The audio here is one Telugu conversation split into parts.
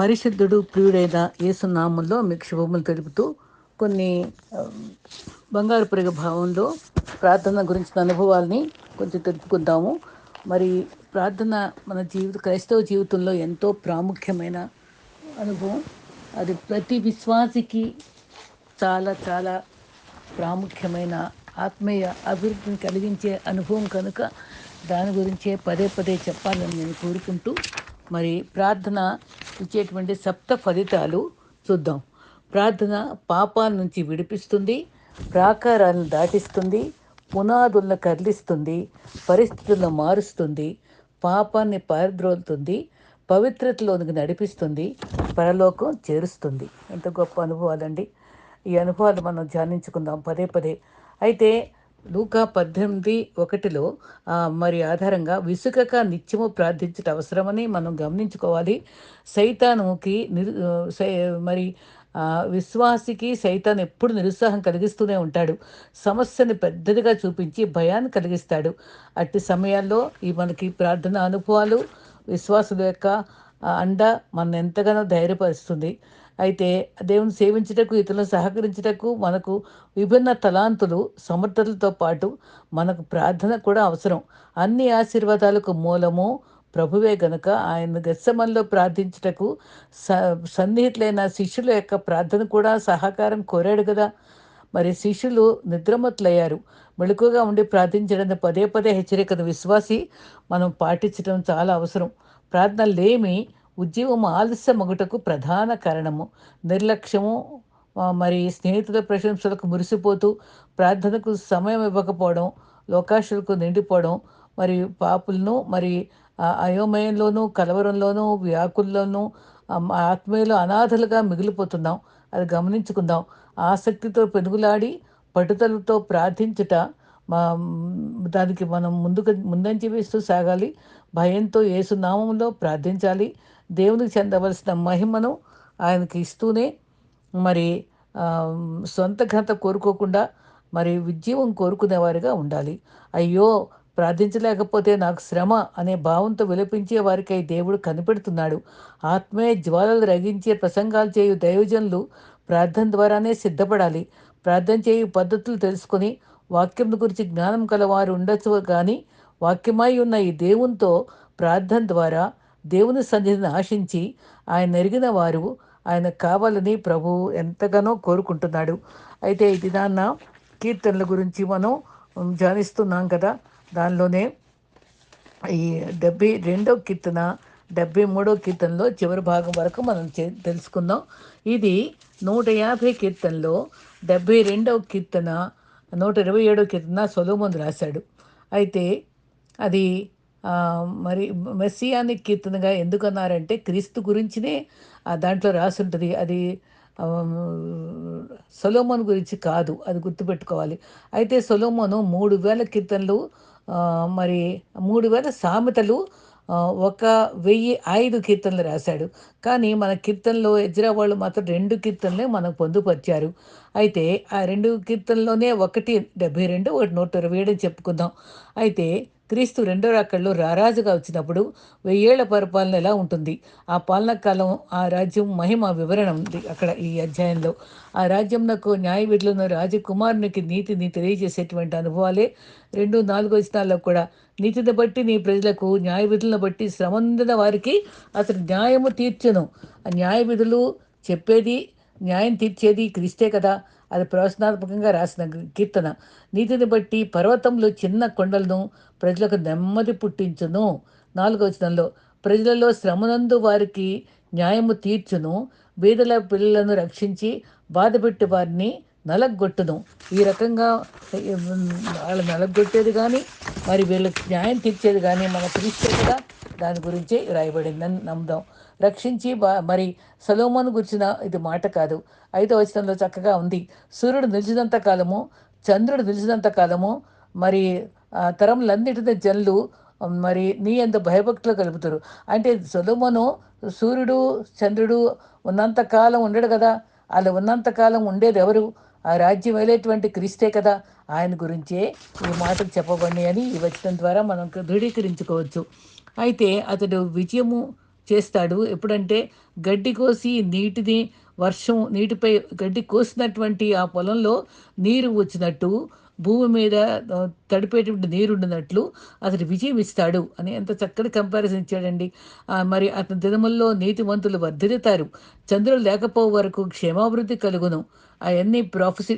పరిశుద్ధుడు ప్రియుడైన యేసునామంలో మీకు శుభములు తెలుపుతూ కొన్ని బంగారు పురగ భావంలో ప్రార్థన గురించిన అనుభవాల్ని కొంచెం తెలుపుకుందాము. మరి ప్రార్థన మన జీవిత క్రైస్తవ జీవితంలో ఎంతో ప్రాముఖ్యమైన అనుభవం. అది ప్రతి విశ్వాసికి చాలా చాలా ప్రాముఖ్యమైన ఆత్మీయ అభివృద్ధిని కలిగించే అనుభవం కనుక దాని గురించే పదే పదే చెప్పాలని నేను కోరుకుంటూ మరి ప్రార్థన ఇచ్చేటువంటి సప్త ఫలితాలు చూద్దాం. ప్రార్థన పాపాల నుంచి విడిపిస్తుంది ప్రాకారాలను దాటిస్తుంది పునాదులను కదిలిస్తుంది పరిస్థితులను మారుస్తుంది పాపాన్ని పారద్రోలుతుంది పవిత్రతలోనికి నడిపిస్తుంది పరలోకం చేరుస్తుంది. ఎంత గొప్ప అనుభవాలండి. ఈ అనుభవాలు మనం ధ్యానించుకుందాం పదే పదే. అయితే లూకా పద్దెనిమిది ఒకటిలో మరి ఆధారంగా విసుకక నిత్యము ప్రార్థించట అవసరమని మనం గమనించుకోవాలి. సైతానుకి నిరు సై- మరి విశ్వాసికి సైతాన్ ఎప్పుడు నిరుత్సాహం కలిగిస్తూనే ఉంటాడు. సమస్యని పెద్దదిగా చూపించి భయాన్ని కలిగిస్తాడు. అట్టి సమయాల్లో ఈ మనకి ప్రార్థన అనుభవాలు విశ్వాసుల యొక్క అండ మన ఎంతగానో ధైర్యపరుస్తుంది. అయితే దేవుని సేవించటకు ఇతరులను సహకరించుటకు మనకు విభిన్న తలాంతులు సమర్థతలతో పాటు మనకు ప్రార్థన కూడా అవసరం. అన్ని ఆశీర్వాదాలకు మూలము ప్రభువే గనుక ఆయన గెస్సమల్లో ప్రార్థించుటకు స సన్నిహితులైన శిష్యుల యొక్క ప్రార్థన కూడా సహకారం కోరాడు కదా. మరి శిష్యులు నిద్రమత్తులయ్యారు. మెళుకుగా ఉండి ప్రార్థించడం పదే పదే హెచ్చరికను విశ్వాసి మనం పాటించడం చాలా అవసరం. ప్రార్థన లేమి ఉద్యోగం ఆలస్యమగుటకు ప్రధాన కారణము. నిర్లక్ష్యము మరి స్నేహితుల ప్రశంసలకు మురిసిపోతూ ప్రార్థనకు సమయం ఇవ్వకపోవడం లోకాశులకు నిండిపోవడం మరి పాపులను మరి అయోమయంలోనూ కలవరంలోనూ వ్యాకుల్లోనూ ఆత్మీయులు అనాథలుగా మిగిలిపోతున్నాం. అది గమనించుకుందాం. ఆసక్తితో పెనుగులాడి పట్టుదలతో ప్రార్థించుట మా దానికి మనం ముందుకు ముందంచి వేస్తూ సాగాలి. భయంతో ఏసునామంలో ప్రార్థించాలి. దేవునికి చెందవలసిన మహిమను ఆయనకి ఇస్తూనే మరి సొంత ఘనత కోరుకోకుండా మరి ఉద్యోగం కోరుకునేవారిగా ఉండాలి. అయ్యో ప్రార్థించలేకపోతే నాకు శ్రమ అనే భావంతో విలపించే వారికై దేవుడు కనిపెడుతున్నాడు. ఆత్మీయ జ్వాలలు రగించే ప్రసంగాలు చేయు దైవజనులు ప్రార్థన ద్వారానే సిద్ధపడాలి. ప్రార్థన చేయు పద్ధతులు తెలుసుకొని వాక్యం గురించి జ్ఞానం కలవారు ఉండొచ్చు కానీ వాక్యమై ఉన్న ఈ దేవునితో ప్రార్థన ద్వారా దేవుని సన్నిధిని ఆశించి ఆయన ఎరిగిన వారు ఆయన కావాలని ప్రభు ఎంతగానో కోరుకుంటున్నాడు. అయితే ఈ దినాన్న కీర్తనల గురించి మనం ధ్యానిస్తున్నాం కదా. దానిలోనే ఈ డెబ్బై రెండో కీర్తన డెబ్బై మూడో కీర్తనలో చివరి భాగం వరకు మనం తెలుసుకుందాం. ఇది నూట యాభై కీర్తనలో డెబ్బై రెండవ కీర్తన నూట ఇరవై ఏడో కీర్తన సొలోమోన్ రాశాడు. అయితే అది మరి మెస్సియానిక్ కీర్తనగా ఎందుకన్నారంటే క్రీస్తు గురించినే దాంట్లో రాసుంటుంది. అది సొలోమోన్ గురించి కాదు అది గుర్తుపెట్టుకోవాలి. అయితే సొలోమోను మూడు వేల కీర్తనలు మరి మూడు వేల సామెతలు ఒక వెయ్యి ఐదు కీర్తనలు రాశాడు. కానీ మన కీర్తనలో ఎజ్రా వాళ్ళు మాత్రం రెండు కీర్తనలే మనకు పొందుపరిచారు. అయితే ఆ రెండు కీర్తనలోనే ఒకటి డెబ్బై రెండు ఒకటి నూట ఇరవై ఏడు చెప్పుకుందాం. అయితే క్రీస్తు రెండో రాకళ్ళు రారాజుగా వచ్చినప్పుడు వెయ్యేళ్ళ పరిపాలన ఎలా ఉంటుంది? ఆ పాలన కాలం ఆ రాజ్యం మహిమ వివరణ ఉంది అక్కడ ఈ అధ్యాయంలో. ఆ రాజ్యంనకు న్యాయ విధులను రాజకుమారునికి నీతిని తెలియజేసేటువంటి అనుభవాలే. రెండు నాలుగు వచనాల్లో కూడా నీతిని బట్టి నీ ప్రజలకు న్యాయ విధులను బట్టి శ్రమందిన వారికి అతడు న్యాయము తీర్చును. ఆ న్యాయ విధులు చెప్పేది న్యాయం తీర్చేది క్రీస్తే కదా. అది ప్రవచనాత్మకంగా రాసిన కీర్తన. నీతిని బట్టి పర్వతంలో చిన్న కొండలను ప్రజలకు నెమ్మది పుట్టించును. నాలుగో వచనంలో ప్రజలలో శ్రమనందు వారికి న్యాయము తీర్చును. బీదల పిల్లలను రక్షించి బాధపెట్టి వారిని నలగొట్టును. ఈ రకంగా వాళ్ళు నలగొట్టేది కానీ మరి వీళ్ళకి న్యాయం తీర్చేది కానీ మన క్రీస్తే కదా దాని గురించే రాయబడిందని నమ్ముదాం. రక్షించి బా మరి సలోమోను గురించిన ఇది మాట కాదు. ఐదో వచనంలో చక్కగా ఉంది. సూర్యుడు నిలిచినంత కాలము చంద్రుడు నిలిచినంత కాలము మరి ఆ తరములన్నిటిని జనులు మరి నీ ఎంత భయభక్తులు కలుపుతారు. అంటే సొలోమోను సూర్యుడు చంద్రుడు ఉన్నంత కాలం ఉండడు కదా. అలా ఉన్నంత కాలం ఉండేది ఎవరు? ఆ రాజ్యం వెళ్ళేటువంటి క్రీస్తే కదా. ఆయన గురించే ఈ మాటలు చెప్పబడినాయి అని ఈ వచనం ద్వారా మనం దృఢీకరించుకోవచ్చు అయితే అతడు విజయము చేస్తాడు. ఎప్పుడంటే గడ్డి కోసి నీటిని వర్షం నీటిపై గడ్డి కోసినటువంటి ఆ పొలంలో నీరు వచ్చినట్టు భూమి మీద తడిపేటువంటి నీరుండినట్లు అతడు విజయం ఇస్తాడు అని ఎంత చక్కటి కంపారిజన్ ఇచ్చాడండి. మరి అతని దినముల్లో నీతివంతులు వర్ధిల్లుతారు. చంద్రులు లేకపో వరకు క్షేమాభివృద్ధి కలుగును. అవన్నీ ప్రాఫిసి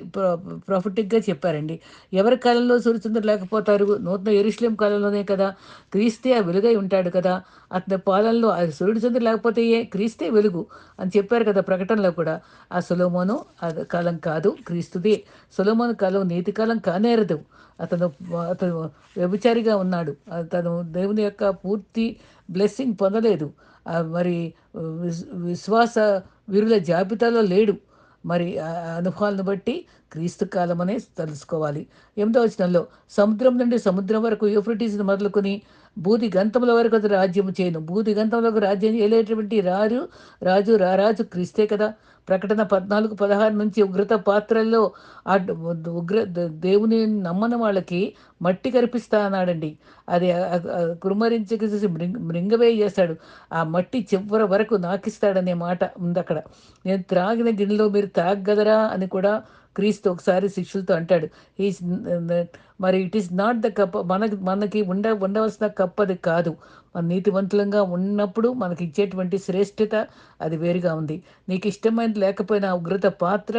ప్రాఫిటిక్గా చెప్పారండి. ఎవరి కాలంలో సూర్యచంద్రులు లేకపోతారు? నూతన ఎరుశ్లేం కాలంలోనే కదా. క్రీస్తే వెలుగై ఉంటాడు కదా. అతని పాలనలో ఆ సూర్యచంద్రులు లేకపోతే ఏ? క్రీస్తే వెలుగు అని చెప్పారు కదా ప్రకటనలో కూడా. ఆ సులోమోను అది కాలం కాదు క్రీస్తుదే. సులోమోను కాలం నీతి కాలం కానేరదు అతను అతను వ్యభిచారిగా ఉన్నాడు. అతను దేవుని యొక్క పూర్తి బ్లెస్సింగ్ పొందలేదు. మరి విశ్వాస వీరుల జాబితాలో లేడు. మరి అనుభవాలను బట్టి క్రీస్తు కాలమనే తెలుసుకోవాలి. ఎనిమిదో వచనంలో సముద్రం నుండి సముద్రం వరకు యూఫ్రటీస్ని మొదలుకొని బూది గంతముల వరకు అది రాజ్యం చేయను. బూది గంతములకు రాజ్యం చేయలేటువంటి రాజు రాజు రారాజు క్రీస్తే కదా. ప్రకటన పద్నాలుగు పదహారు నుంచి ఉగ్రత పాత్రల్లో ఆ ఉగ్ర ద- దేవుని నమ్మని వాళ్ళకి మట్టి కనిపిస్తా అన్నాడండి అది కురుమరించి మృంగ మృంగవే చేస్తాడు. ఆ మట్టి చివరి వరకు నాకిస్తాడనే మాట ఉంది అక్కడ. నేను త్రాగిన గిన్నెలో మీరు తాగదరా అని కూడా క్రీస్తు ఒకసారి శిష్యులతో అంటాడు ఈజ్ మరి it is not the cup మనకి మనకి ఉండ ఉండవలసిన కప్ అది కాదు. మన నీతివంతులంగా ఉన్నప్పుడు మనకి ఇచ్చేటువంటి శ్రేష్ఠత అది వేరుగా ఉంది. నీకు ఇష్టమైనది లేకపోయినా ఉగ్రత పాత్ర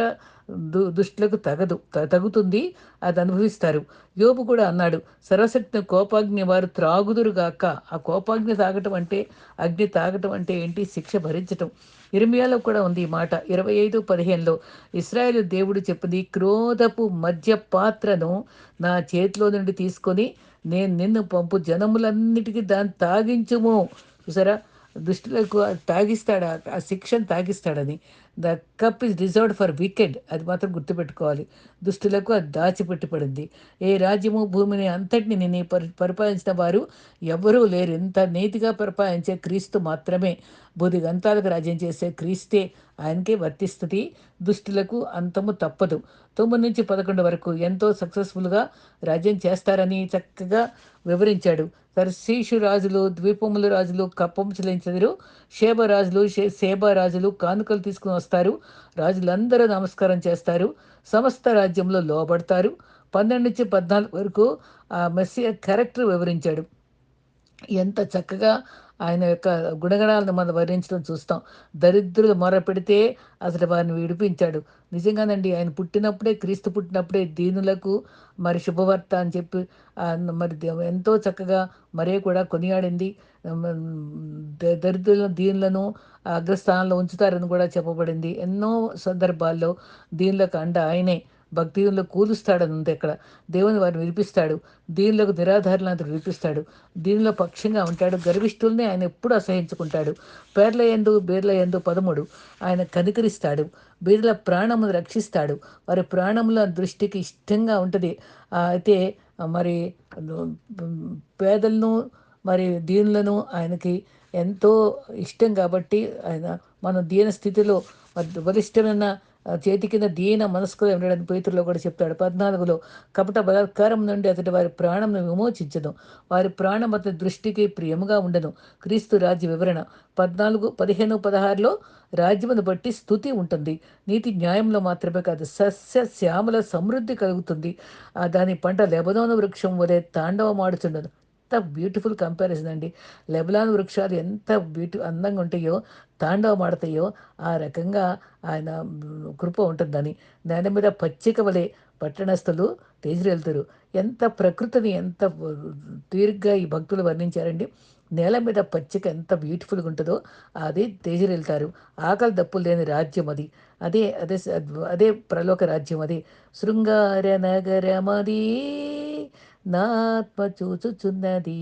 దు దుష్టులకు తగదు త- తగుతుంది అది అనుభవిస్తారు. యోబు కూడా అన్నాడు సర్వశక్తి కోపాగ్ని వారు త్రాగుదురుగాక ఆ కోపాగ్ని తాగటం అంటే అగ్ని తాగటం అంటే ఏంటి? శిక్ష భరించటం. ఇరిమియాలో కూడా ఉంది ఈ మాట. ఇరవై ఐదు పదిహేనులో ఇస్రాయేల్ దేవుడు చెప్పింది క్రోధపు మధ్య పాత్రను నా చేతిలో నుండి తీసుకొని నేను నిన్ను పంపు జనములన్నిటికీ దాన్ని తాగించుము. చూసారా? దుష్టులకు తాగిస్తాడా? ఆ శిక్షను తాగిస్తాడని. The cup is reserved for wicked. అది మాత్రం గుర్తుపెట్టుకోవాలి. దుష్టులకు అది దాచిపెట్టిపడింది ఏ రాజ్యము భూమిని అంతటిని నేను పరి పరిపాలించిన వారు ఎవరూ లేరు. ఎంత నీతిగా పరిపాలించే క్రీస్తు మాత్రమే. బుధిగంతాలకు రాజ్యం చేసే క్రీస్తే ఆయనకే వర్తిస్తుంది. దుష్టులకు అంతము తప్పదు. తొమ్మిది నుంచి పదకొండు వరకు ఎంతో సక్సెస్ఫుల్గా రాజ్యం చేస్తారని చక్కగా వివరించాడు. తర్శీషు రాజులు ద్వీపముల రాజులు కప్పం చెల్లించదురు. షేబ రాజులు షే సేబ రాజులు కానుకలు తీసుకుని వస్తారు. రాజులందరూ నమస్కారం చేస్తారు. సమస్త రాజ్యంలో లోబడతారు. పన్నెండు నుంచి పద్నాలుగు వరకు ఆ మెస్సియా క్యారెక్టర్ వివరించాడు. ఎంత చక్కగా ఆయన యొక్క గుణగణాలను మనం వర్ణించడం చూస్తాం. దరిద్రులు మొర పెడితే అసలు వారిని విడిపించాడు. నిజంగానండి ఆయన పుట్టినప్పుడే క్రీస్తు పుట్టినప్పుడే దీనులకు మరి శుభవార్త అని చెప్పి మరి ఎంతో చక్కగా మరే కూడా కొనియాడింది. ద- దరిద్రులను దీనులను అగ్రస్థానంలో ఉంచుతారని కూడా చెప్పబడింది. ఎన్నో సందర్భాల్లో దీనులకు అండ ఆయనే. భక్తిలో కూలుస్తాడని ఉంది ఇక్కడ. దేవుని వారిని విడిపిస్తాడు దీనిలోకి నిరాధారణ వినిపిస్తాడు దీనిలో పక్షంగా ఉంటాడు. గర్విష్ఠుల్ని ఆయన ఎప్పుడు అసహించుకుంటాడు. పేర్ల ఎందు బీర్ల ఎందు పదముడు ఆయన కనికరిస్తాడు. బీర్ల ప్రాణమును రక్షిస్తాడు. వారి ప్రాణముల దృష్టికి ఇష్టంగా ఉంటుంది. అయితే మరి పేదలను మరి దీనులను ఆయనకి ఎంతో ఇష్టం కాబట్టి ఆయన మనం దీన స్థితిలో బలిష్టమైన చేతి కింద దీన మనస్కులు ఉండడని పేతుల్లో కూడా చెప్తాడు. పద్నాలుగులో కపట బలాత్కారం నుండి అతడి వారి ప్రాణంను విమోచించదు వారి ప్రాణం అతని దృష్టికి ప్రియముగా ఉండను. క్రీస్తు రాజ్య వివరణ. పద్నాలుగు పదిహేను పదహారులో రాజ్యమును బట్టి స్థుతి ఉంటుంది. నీతి న్యాయంలో మాత్రమే కాదు సస్య శ్యామల సమృద్ధి కలుగుతుంది. ఆ దాని పంట లెబనోను వృక్షం వలె తాండవమాడుచుండదు ఎంత బ్యూటిఫుల్ కంపారిజన్ అండి. లెబలాన్ వృక్షాలు ఎంత బ్యూటి అందంగా ఉంటాయో తాండవమాడతాయో ఆ రకంగా ఆయన కృప ఉంటుందని. దాని మీద పచ్చిక వలె పట్టణస్థులు తేజరెళ్తారు ఎంత ప్రకృతిని ఎంత తీరుగ్గా ఈ భక్తులు వర్ణించారండి. నేల మీద పచ్చిక ఎంత బ్యూటిఫుల్గా ఉంటుందో అది తేజరెళ్తారు ఆకలి దప్పులు లేని రాజ్యం అది. అదే అదే అదే ప్రలోక రాజ్యం అది. శృంగార నగరమది నాత్మ చూచుచున్నది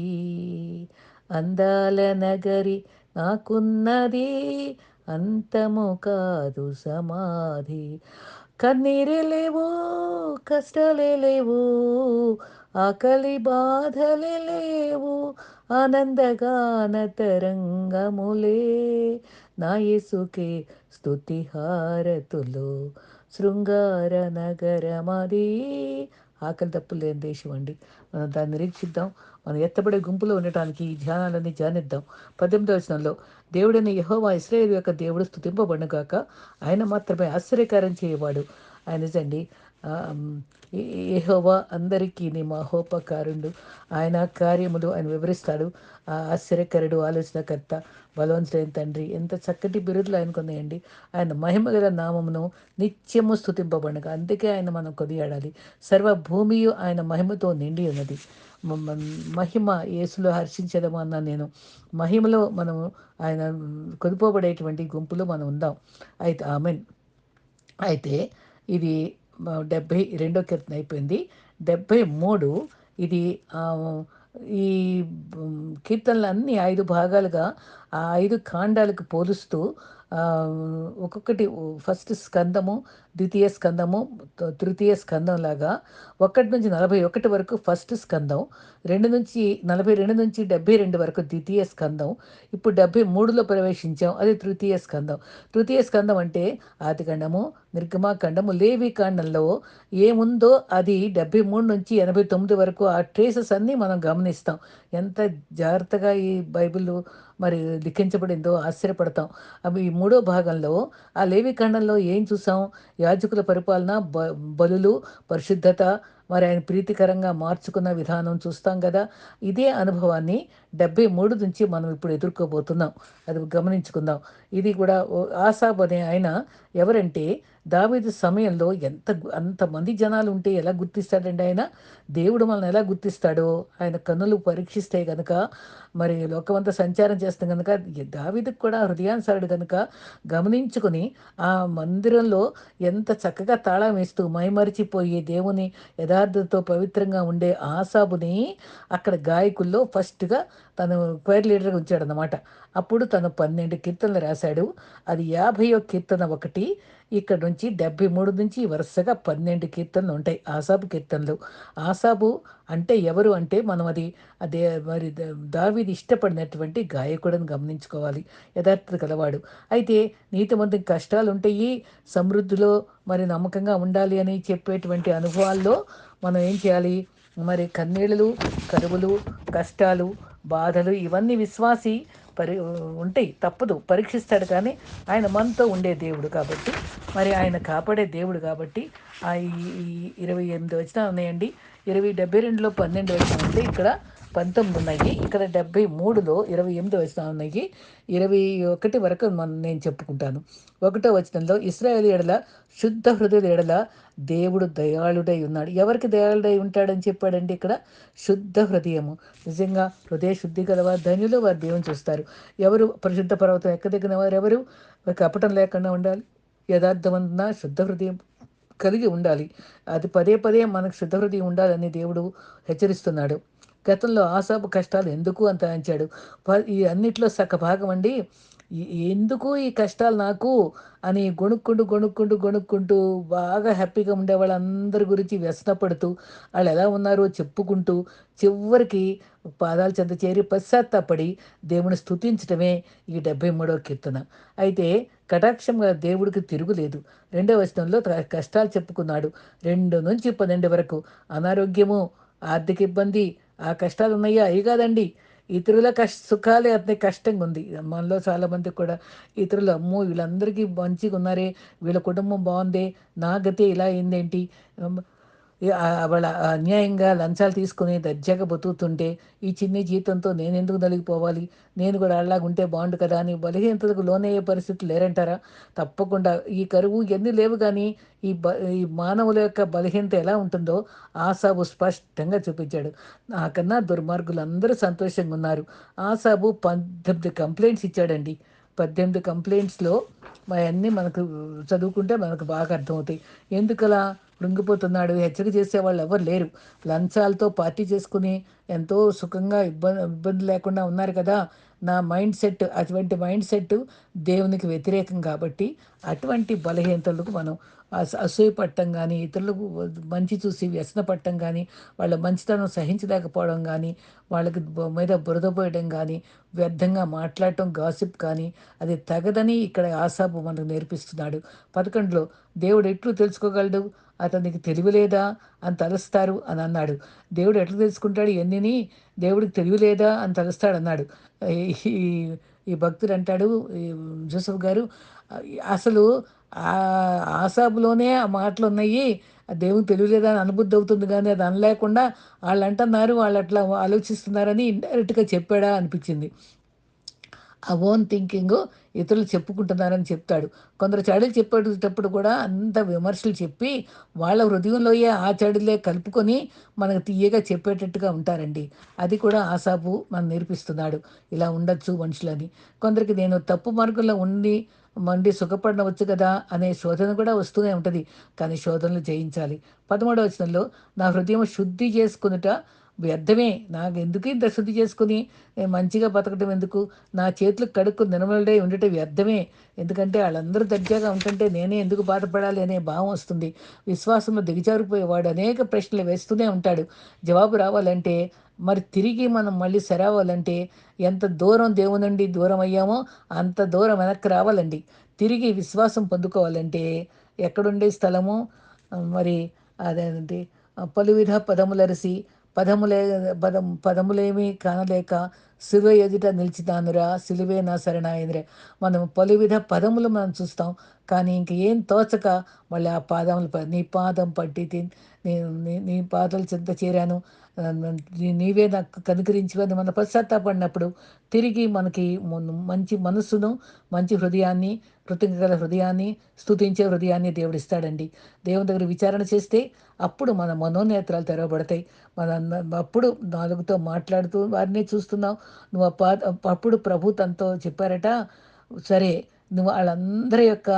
అందాల నగరి నాకున్నది అంతము కాదు సమాధి కన్నీరే లేవు కష్టాలే లేవు ఆకలి బాధలే లేవు ఆనందగాన తరంగములే నా యేసుకే స్తుతిహారతులు శృంగార నగరమది ఆకలి తప్పులు లేని దేశం అండి. మనం దాన్ని నిరీక్షిద్దాం. మనం ఎత్తబడే గుంపులో ఉండటానికి ఈ ధ్యానాలన్నీ ధ్యానిద్దాం పద్దెనిమిదవ వచనంలో దేవుడైన యహోవా ఇస్రాయేల్ యొక్క దేవుడు స్థుతింపబడినగాక ఆయన మాత్రమే ఆశ్చర్యకారం చేయవాడు. ఆయన నిజండి. ఏహోవా అందరికీ నీ మహోపకారుడు. ఆయన కార్యములు ఆయన వివరిస్తాడు. ఆశ్చర్యకరుడు ఆలోచనకర్త బలవంతుడైన తండ్రి. ఎంత చక్కటి బిరుదులు ఆయన కొనియండి ఆయన మహిమ గల నామమును నిత్యము స్థుతింపబడగా అందుకే ఆయన మనం కొనియాడాలి. సర్వ భూమియు ఆయన మహిమతో నిండి ఉన్నది. మహిమ యేసులో హర్షించదము అన్నా నేను. మహిమలో మనము ఆయన కొనుపోబడేటువంటి గుంపులో మనం ఉందాం. అయితే ఆమెన్. అయితే ఇది డెబ్బై డెబ్భై రెండో కీర్తన అయిపోయింది. డెబ్బై మూడు ఇది ఈ కీర్తనలన్నీ కీర్తనలు అన్ని ఐదు భాగాలుగా ఆ ఐదు కాండాలకు పోలుస్తూ ఒక్కొక్కటి ఫస్ట్ స్కందము ద్వితీయ స్కందము తృతీయ స్కందం లాగా ఒకటి నుంచి నలభై ఒకటి వరకు ఫస్ట్ స్కందం రెండు నుంచి నలభై రెండు నుంచి డెబ్బై రెండు వరకు ద్వితీయ స్కందం ఇప్పుడు డెబ్బై మూడులో ప్రవేశించాం అది తృతీయ స్కందం. తృతీయ స్కందం అంటే ఆదికాండము నిర్గమాకాండము లేవి కాండంలో ఏముందో అది డెబ్బై మూడు నుంచి ఎనభై తొమ్మిది వరకు ఆ ట్రేసెస్ అన్నీ మనం గమనిస్తాం. ఎంత జాగ్రత్తగా ఈ బైబిల్ మరి లిఖించబడిందో ఆశ్చర్యపడతాం. అవి ఈ మూడో భాగంలో ఆ లేవి కాండంలో ఏం చూసాం? యాజకుల పరిపాలన బ బలులు పరిశుద్ధత మరి ఆయన ప్రీతికరంగా మార్చుకున్న విధానం చూస్తాం కదా. ఇదే అనుభవాన్ని డెబ్బై మూడు నుంచి మనం ఇప్పుడు ఎదుర్కోబోతున్నాం. అది గమనించుకుందాం. ఇది కూడా ఓ ఆసాబ్ అనే ఆయన ఎవరంటే దావీదు సమయంలో ఎంత అంతమంది జనాలు ఉంటే ఎలా గుర్తిస్తాడండి ఆయన? దేవుడు మనల్ని ఎలా గుర్తిస్తాడో ఆయన కన్నులు పరీక్షిస్తే కనుక మరి లోకమంతా సంచారం చేస్తాం కనుక దావీదుకు కూడా హృదయానుసారుడు కనుక గమనించుకుని ఆ మందిరంలో ఎంత చక్కగా తాళం వేస్తూ మైమరిచిపోయి దేవుని యథార్థతో పవిత్రంగా ఉండే ఆసాబుని అక్కడ గాయకుల్లో ఫస్ట్గా తను క్వైర్ లీడర్గా ఉంచాడనమాట అప్పుడు తను పన్నెండు కీర్తనలు రాశాడు. అది యాభయో కీర్తన ఒకటి. ఇక్కడ నుంచి డెబ్బై మూడు నుంచి వరుసగా పన్నెండు కీర్తనలు ఉంటాయి. ఆసాబు కీర్తనలు. ఆసాబు అంటే ఎవరు అంటే మనం అది అదే మరి ద- దావీది ఇష్టపడినటువంటి గాయకుడని గమనించుకోవాలి. యథార్థత కలవాడు అయితే నీతిమంతుకి కష్టాలు ఉంటాయి సమృద్ధిలో మరి నమ్మకంగా ఉండాలి అని చెప్పేటువంటి అనుభవాల్లో మనం ఏం చేయాలి? మరి కన్నీళ్ళు కరువులు కష్టాలు బాధలు ఇవన్నీ విశ్వాసి పరి ఉంటాయి. తప్పదు. పరీక్షిస్తాడు కానీ ఆయన మనతో ఉండే దేవుడు కాబట్టి మరి ఆయన కాపాడే దేవుడు కాబట్టి ఆ ఈ- ఇరవై ఎనిమిది వచ్చిన ఉన్నాయండి. ఇరవై డెబ్బై రెండులో పన్నెండు వచ్చిన ఉంది ఇక్కడ పంతొమ్మిది ఉన్నాయి. ఇక్కడ డెబ్బై మూడులో ఇరవై ఎనిమిది వచ్చిన ఉన్నాయి. ఇరవై ఒకటి వరకు మనం నేను చెప్పుకుంటాను. ఒకటో వచనంలో ఇస్రాయేల్ ఎడల శుద్ధ హృదయ ఎడల దేవుడు దయాళుడై ఉన్నాడు. ఎవరికి దయాళుడై ఉంటాడని చెప్పాడండి ఇక్కడ? శుద్ధ హృదయము. నిజంగా హృదయ శుద్ధి గలవారు ధనులు వారు దేవుని చూస్తారు. ఎవరు పరిశుద్ధ పర్వతం ఎక్కదగిన వారు ఎవరు? కపటం లేకుండా ఉండాలి. యథార్థవంతన శుద్ధ హృదయం కలిగి ఉండాలి. అది పదే పదే మనకు శుద్ధ హృదయం ఉండాలని దేవుడు హెచ్చరిస్తున్నాడు. గతంలో ఆశాపు కష్టాలు ఎందుకు అంత అంచాడు? ప- ఈ అన్నిట్లో సగ భాగం అండి ఎందుకు ఈ కష్టాలు నాకు అని గొణుక్కుంటూ గొణుక్కుంటూ గొణుక్కుంటూ బాగా హ్యాపీగా ఉండే వాళ్ళందరి గురించి వ్యసనపడుతూ వాళ్ళు ఎలా ఉన్నారో చెప్పుకుంటూ చివరికి పాదాల చెంత చేరి పశ్చాత్తాపడి దేవుని స్థుతించడమే ఈ డెబ్బై మూడవ కీర్తన. అయితే కటాక్షంగా దేవుడికి తిరుగులేదు. రెండవ వచనంలో కష్టాలు చెప్పుకున్నాడు. రెండు నుంచి పన్నెండు వరకు అనారోగ్యము ఆర్థిక ఇబ్బంది ఆ కష్టాలు ఉన్నాయా అవి కాదండి. ఇతరుల కష్ట సుఖాలే అతని కష్టంగా ఉంది మనలో చాలామంది కూడా ఇతరులు అమ్మో వీళ్ళందరికీ మంచిగా ఉన్నారే వీళ్ళ కుటుంబం బాగుందే నా గతే ఇలా అయిందేంటి? వాళ్ళ అన్యాయంగా లంచాలు తీసుకుని దర్జాగా బతుకుతుంటే ఈ చిన్ని జీతంతో నేను ఎందుకు నలిగిపోవాలి? నేను కూడా అలాగ ఉంటే బాగుండు కదా అని బలహీనతలకు లోనయ్యే పరిస్థితులు లేరంటారా? తప్పకుండా. ఈ కరువు ఎన్ని లేవు కానీ ఈ బ ఈ మానవుల యొక్క బలహీనత ఎలా ఉంటుందో ఆసాబు స్పష్టంగా చూపించాడు. నాకన్నా దుర్మార్గులు అందరూ సంతోషంగా ఉన్నారు. ఆసాబు పద్దెనిమిది కంప్లైంట్స్ ఇచ్చాడండి. పద్దెనిమిది కంప్లైంట్స్లో అవన్నీ మనకు చదువుకుంటే మనకు బాగా అర్థమవుతాయి. ఎందుకలా? కృంగిపోతున్నాడు. హెచ్చరిక చేసే వాళ్ళు ఎవరు లేరు. లంచాలతో పార్టీ చేసుకుని ఎంతో సుఖంగా ఇబ్బంది ఇబ్బంది లేకుండా ఉన్నారు కదా. నా మైండ్ సెట్ అటువంటి మైండ్ సెట్ దేవునికి వ్యతిరేకం కాబట్టి అటువంటి బలహీనతలకు మనం అస అసూయపడటం కానీ ఇతరులకు మంచి చూసి వ్యసన పడటం కానీ వాళ్ళ మంచితనం సహించలేకపోవడం కానీ వాళ్ళకి మీద బురద పోయడం కానీ వ్యర్థంగా మాట్లాడటం గాసిప్ కానీ అది తగదని ఇక్కడ ఆశాబు మనకు నేర్పిస్తున్నాడు. పదకొండులో దేవుడు ఎట్లు తెలుసుకోగలడు? అతనికి తెలివి లేదా అని తలుస్తారు అని అన్నాడు. దేవుడు ఎట్లా తెలుసుకుంటాడు? ఎన్నిని? దేవుడికి తెలివి లేదా అని తలుస్తాడు అన్నాడు. ఈ ఈ భక్తుడు అంటాడు జోసఫ్ గారు అసలు ఆసాబులోనే ఆ మాటలు ఉన్నాయి. దేవుని తెలియలేదా అని అనుబుద్ధి అవుతుంది కానీ అది అనలేకుండా వాళ్ళు అంటున్నారు వాళ్ళు అట్లా ఆలోచిస్తున్నారని ఇండైరెక్ట్గా చెప్పాడా అనిపించింది. ఆ ఓన్ థింకింగ్ ఇతరులు చెప్పుకుంటున్నారని చెప్తాడు. కొందరు చెడులు చెప్పేటప్పుడు కూడా అంత విమర్శలు చెప్పి వాళ్ళ హృదయంలోయే ఆ చెడులే కలుపుకొని మనకు తీయగా చెప్పేటట్టుగా ఉంటారండి. అది కూడా ఆశాపు మనం నేర్పిస్తున్నాడు. ఇలా ఉండొచ్చు మనుషులని. కొందరికి నేను తప్పు మార్గంలో ఉండి మండి సుఖపడవచ్చు కదా అనే శోధన కూడా వస్తూనే ఉంటుంది. కానీ శోధనలు జయించాలి. పదమూడవ వచనంలో నా హృదయం శుద్ధి చేసుకునుట వ్యర్థమే. నాకు ఎందుకు ఇంత శుద్ధి చేసుకుని నేను మంచిగా బతకడం ఎందుకు? నా చేతులు కడుక్కు నిలబడే ఉండటం వ్యర్థమే. ఎందుకంటే వాళ్ళందరూ దర్జాగా ఉంటుంటే నేనే ఎందుకు బాధపడాలి అనే భావం వస్తుంది. విశ్వాసంలో దిగజారిపోయేవాడు అనేక ప్రశ్నలు వేస్తూనే ఉంటాడు. జవాబు రావాలంటే మరి తిరిగి మనం మళ్ళీ సరావాలంటే ఎంత దూరం దేవునండి దూరం అయ్యామో అంత దూరం వెనక్కి రావాలండి. తిరిగి విశ్వాసం పొందుకోవాలంటే ఎక్కడుండే స్థలము? మరి అదేంటి? పలువిధ పదములరిసి పదములే పదం పదములేమీ కానలేక శిలువ ఎదుట నిలిచిదానురా సిలువే నా శరణాయింద్రే. మనం పలువిధ పదములు మనం చూస్తాం కానీ ఇంక ఏం తోచక మళ్ళీ ఆ పాదములు నీ పాదం పట్టి నేను నీ పాదలు చింత చేరాను. నీవే నాకు కనుకరించుకొని మన పశ్చాత్తాపడినప్పుడు తిరిగి మనకి మంచి మనస్సును మంచి హృదయాన్ని కృతజ్ఞతల హృదయాన్ని స్థుతించే హృదయాన్ని దేవుడిస్తాడండి దేవుని దగ్గర విచారణ చేస్తే అప్పుడు మన మనోనేత్రాలు తెరవబడతాయి. మన అప్పుడు నాలుగుతో మాట్లాడుతూ వారిని చూస్తున్నావు నువ్వు అప్పుడు ప్రభు తనతో చెప్పారట సరే నువ్వు వాళ్ళందరి యొక్క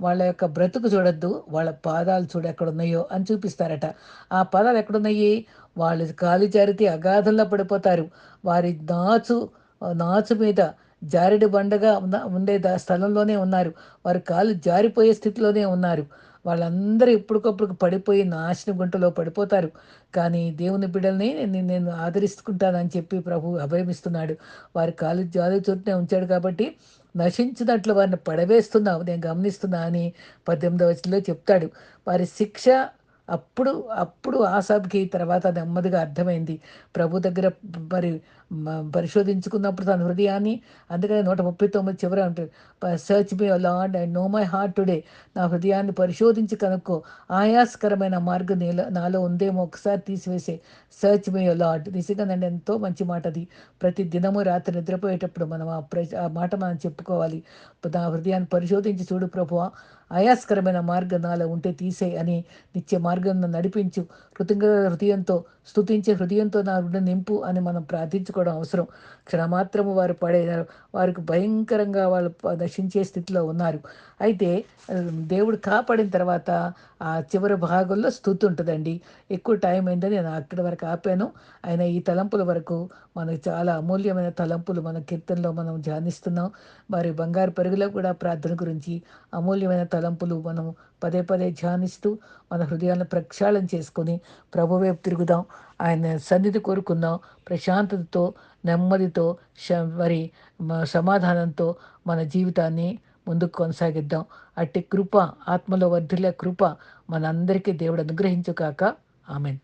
వాళ్ళ యొక్క బ్రతుకు చూడొద్దు వాళ్ళ పాదాలు చూడు ఎక్కడున్నాయో అని చూపిస్తారట. ఆ పాదాలు ఎక్కడున్నాయి? వాళ్ళు కాలు జారితే అగాధంలో పడిపోతారు. వారి నాచు నాచు మీద జారిడి బండగా ఉన్న ఉండే స్థలంలోనే ఉన్నారు. వారి కాలు జారిపోయే స్థితిలోనే ఉన్నారు. వాళ్ళందరూ ఎప్పటికప్పుడు పడిపోయి నాశన గుంటలో పడిపోతారు. కానీ దేవుని బిడ్డల్ని నేను ఆదరిస్తుంటానని చెప్పి ప్రభు అభయమిస్తున్నాడు. వారి కాలు జాలి చోటునే ఉంచాడు కాబట్టి నశించినట్లు వారిని పడవేస్తున్నావు. నేను గమనిస్తున్నా అని పద్దెనిమిదవ వచనంలో చెప్తాడు. వారి శిక్ష అప్పుడు అప్పుడు ఆసాబ్కి తర్వాత నెమ్మదిగా అర్థమైంది. ప్రభు దగ్గర మరి పరిశోధించుకున్నప్పుడు తన హృదయాన్ని అందుకనే నూట ముప్పై తొమ్మిది చివర ఉంటుంది search me Lord and know my heart today నా హృదయాన్ని పరిశోధించి కనుక్కో. ఆయాస్కరమైన మార్గం నీలో నాలో ఉందేమో ఒకసారి తీసివేసే. సర్చ్ మీ లాడ్ నిజంగా నన్ను ఎంతో మంచి మాట అది. ప్రతి దినము రాత్రి నిద్రపోయేటప్పుడు మనం ఆ ప్ర ఆ మాట మనం చెప్పుకోవాలి. నా హృదయాన్ని పరిశోధించి చూడు ప్రభువా. ఆయాస్కరమైన మార్గం నాలో ఉంటే తీసే అని నిత్య మార్గం నడిపించు. కృతజ్ఞ హృదయంతో స్థుతించే హృదయంతో నా రుణ నింపు అని మనం ప్రార్థించుకోవడం అవసరం. క్షణమాత్రము వారు పడే వారికి భయంకరంగా వాళ్ళు నశించే స్థితిలో ఉన్నారు. అయితే దేవుడు కాపాడిన తర్వాత ఆ చివరి భాగంలో స్థుతి ఉంటుందండి. ఎక్కువ టైం అయిందని నేను అక్కడి వరకు ఆపాను. ఆయన ఈ తలంపుల వరకు మనకు చాలా అమూల్యమైన తలంపులు మన కీర్తనలో మనం ధ్యానిస్తున్నాం. మరి బంగారు పరుగులో కూడా ప్రార్థన గురించి అమూల్యమైన తలంపులు మనం పదే పదే ధ్యానిస్తూ మన హృదయాలను ప్రక్షాళన చేసుకొని ప్రభు వైపు తిరుగుదాం. ఆయన సన్నిధి కోరుకుందాం. ప్రశాంతతతో నెమ్మదితో మరి సమాధానంతో మన జీవితాన్ని ముందుకు కొనసాగిద్దాం. అట్టి కృప ఆత్మలో వర్ధిల్లే కృప మనందరికీ దేవుడు అనుగ్రహించుకాక ఆమెన్.